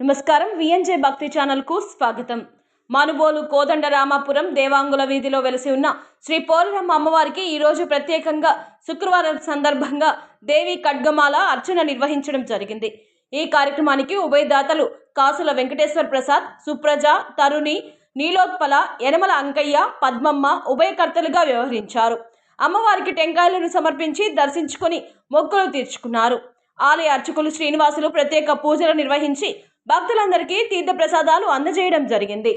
నమస్కారం. విఎన్జే భక్తి ఛానల్కు స్వాగతం. మానుబోలు కోదండ రామాపురం దేవాంగుల వీధిలో వెలిసి ఉన్న శ్రీ పోలరమ్మ అమ్మవారికి ఈరోజు ప్రత్యేకంగా శుక్రవారం సందర్భంగా దేవి ఖడ్గమాల అర్చన నిర్వహించడం జరిగింది. ఈ కార్యక్రమానికి ఉభయదాతలు కాసుల వెంకటేశ్వర ప్రసాద్ సుప్రజ తరుణి నీలోత్పల యనమల అంకయ్య పద్మమ్మ ఉభయకర్తలుగా వ్యవహరించారు. అమ్మవారికి టెంకాయలను సమర్పించి దర్శించుకొని మొక్కులు తీర్చుకున్నారు. ఆలయ అర్చకులు శ్రీనివాసులు ప్రత్యేక పూజలు నిర్వహించి భక్తులందరికీ తీర్థ ప్రసాదాలు అందజేయడం జరిగింది.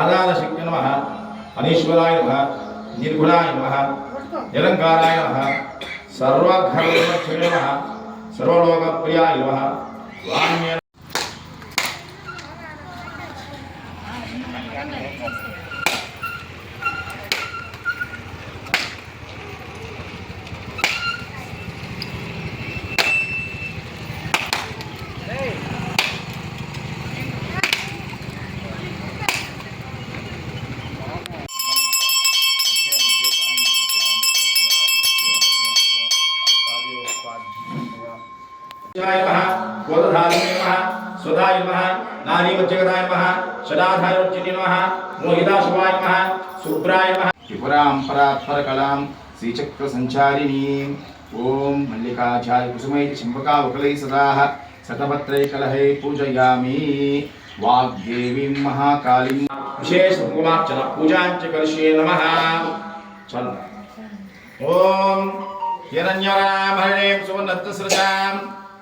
నిజాయ శక్తి నమ. అనీశ్వరాయ నమ నిర్గుణాయ నమ నిరంకారాయ నమ సర్వఘర్మక్షయ నమ సర్వలోకప్రియాయ నమ వాణ్య शिवाय नमः गोदधारिणे नमः स्वधाय नमः नारीवज्जगदाय नमः सदाधारोच्चिने नमः मोहिताशुभाय नमः शुभ्राय नमः त्रिपुरां परात्परकलां श्रीचक्रसञ्चारिणीम् ॐ मल्लिकाचार्य कुसुमै चम्पकावकलै सदाः शतपत्रै कलहे पूजयामि। वाग्देवीं महाकालीं। विशेषकुमार्चन पूजाञ्च करिष्ये नमः ॐ हिरण्यरामहरणीं सुवर्णत्तसृजाम्